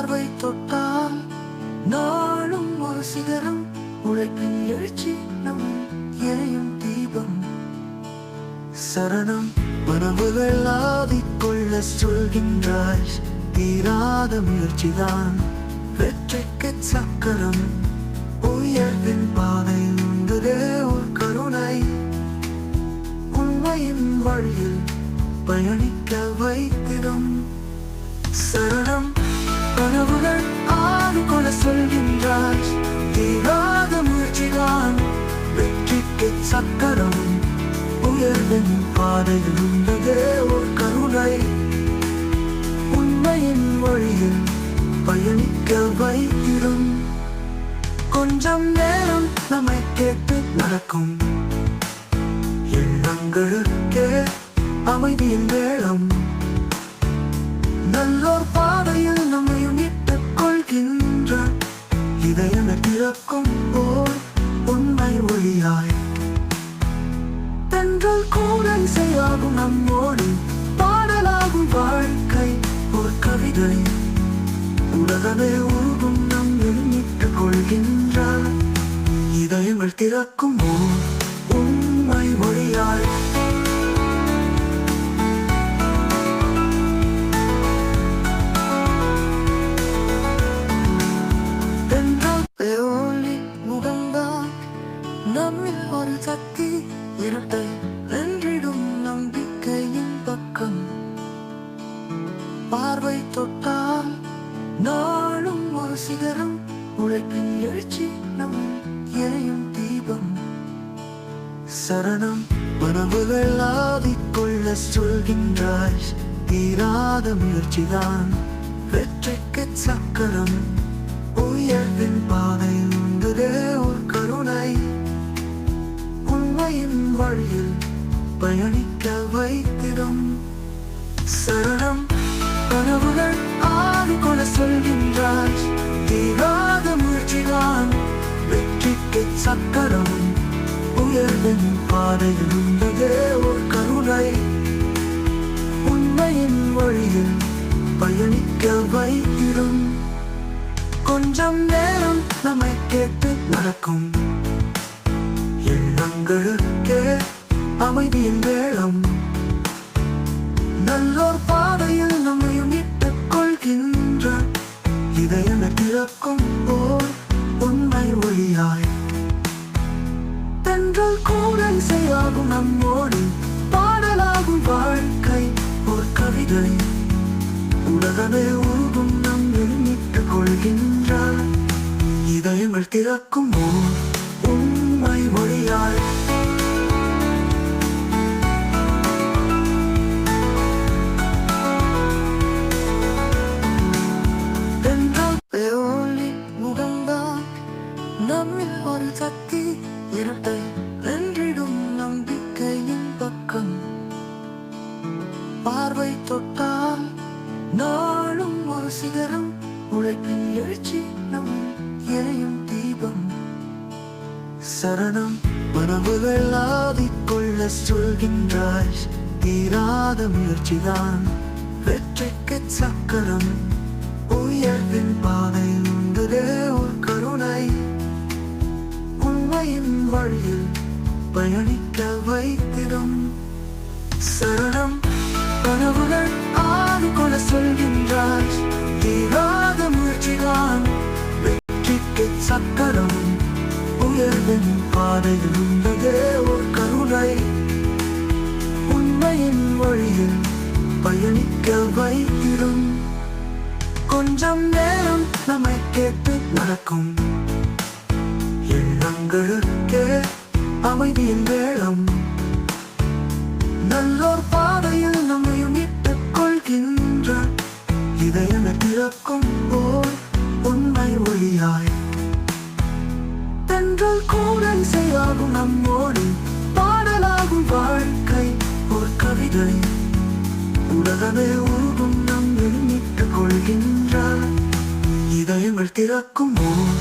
பார்வை தொட்டால் நாளும் ஒரு சிகரம் உழைப்பின் எழுச்சி நம் எரியும் தீபம். சரணம் உணவுகள் ஆதிக்கொள்ள சொல்கின்றாய் தீராத முயற்சிதான் வெற்றிக்கு சக்கரம். உயர்வின் பாதை உண்டுதே ஒரு கருணை. உண்மையின் வழியில் பயணிக்க வைத்திடும். சரணம் கனவுகள் ஆறு கொல சொல்கின்றார் தீராத முயற்சிதான் வெற்றிக்கு சக்கரம். உயர்வின் பாதையில் உள்ளதே ஒரு கருணை. உண்மையின் வழியில் பயணிக்க வைத்திடும். கொஞ்சம் நேரம் நம்மை கேட்டு நடக்கும். எண்ணங்களுக்கே அமைதியின் வேளம் இதயமே போல் உண்மை ஒளியாய். தென்றல் கூட இசையாகும் நம்மோடு பாடலாகும் வாழ்க்கை ஒரு கவிதை. உலகமே உருகும் நம் எண்ணிட்டுக் கொள்கின்றார். இதயங்கள் திறக்கும் போல் நம்மில் ஒரு சக்தி இருட்டை வென்றிடும் நம்பிக்கையின் பக்கம். பார்வை தொட்டால் நாளும் ஒரு சிகரம் உழைப்பின் எழுச்சி நம் எரியும் தீபம். சரணம் உணவுகள் ஆதிக்கொள்ள சொல்கின்றாய் தீராத முயற்சிதான். வெற்றிக்கு சக்கரம் உயர்வின் பாதை உண்மையின் வழியில் பயணிக்க வைத்திடும் சரணம். கனவுகள் ஆறு கொல சொல்கின்றார். தீராத முயற்சிதான் வெற்றிக்கு சக்கரம். உயர்வின் பாதையில் உள்ளதே ஒரு கருணை. உண்மையின் வழியில் பயணிக்க வைத்திடும். கொஞ்சம் நேரம் நம்மை கேட்டு நடக்கும். எண்ணங்களுக்கே அமைதியின் வேளம். நல்லோர் பாதையில் நம்மையும் இட்டுக் கொள்கின்ற இதயமே திறக்கும் போல் உண்மை ஒளியாய். தென்றல் கூட இசையாகும் நம்மோடு பாடலாகும் வாழ்க்கை ஒரு கவிதை. உலகமே உருகும் நம் எண்ணிட்டுக் கொள்கின்றார் இதயங்கள் திறக்கும் ஓர் சக்தி இருட்டை வென்றிடும் நம்பிக்கையின் பக்கம். பார்வை தொட்டால் நாளும் ஒரு சிகரம் உழைப்பின் எழுச்சி நம் எரியும் தீபம். சரணம் உணவுகள் ஆதிக்கொள்ள சொல்கின்றாய் தீராத முயற்சிதான் வெற்றிக்கு சக்கரம். உயர்வின் பாதை உண்டுதே ஒரு கருணை தாயின் வழியில் பயணிக்க வைத்திடும் சரணம். கனவுகள் ஆறு கொல சொல்கின்றாய். தீராத முயற்சிதான் வெற்றிக்கு சக்கரம். உயர்வின் பாதையில் உள்ளதே ஒரு கருணை. உண்மையின் வழியில் பயணிக்க வைத்திடும். கொஞ்சம் நேரம் நம்மை கேட்டு நடக்கும். எண்ணங்களுக்கே அமைதியின் வேளம் நல்லோர் பாதையில் நம்மையும் இட்டுக் கொள்கின்ற இதயமே திறக்கும் போல் உண்மை ஒளியாய். தென்றல் கூட இசையாகும் நம்மோடு பாடலாகும் வாழ்க்கை ஒரு கவிதை. உலகமே உருகும் நம் எண்ணிட்டுக் கொள்கின்றார். இதயங்கள் திறக்கும் ஓர்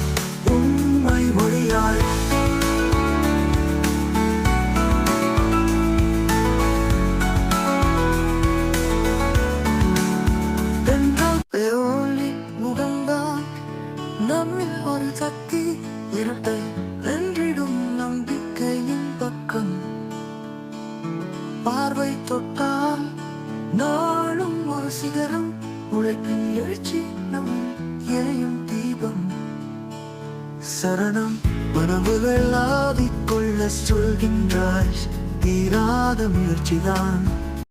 சரணம் மனவுகள் ஆதிக்கொள்ள சொல்கின்றாய். தீராத முயற்சிதான்.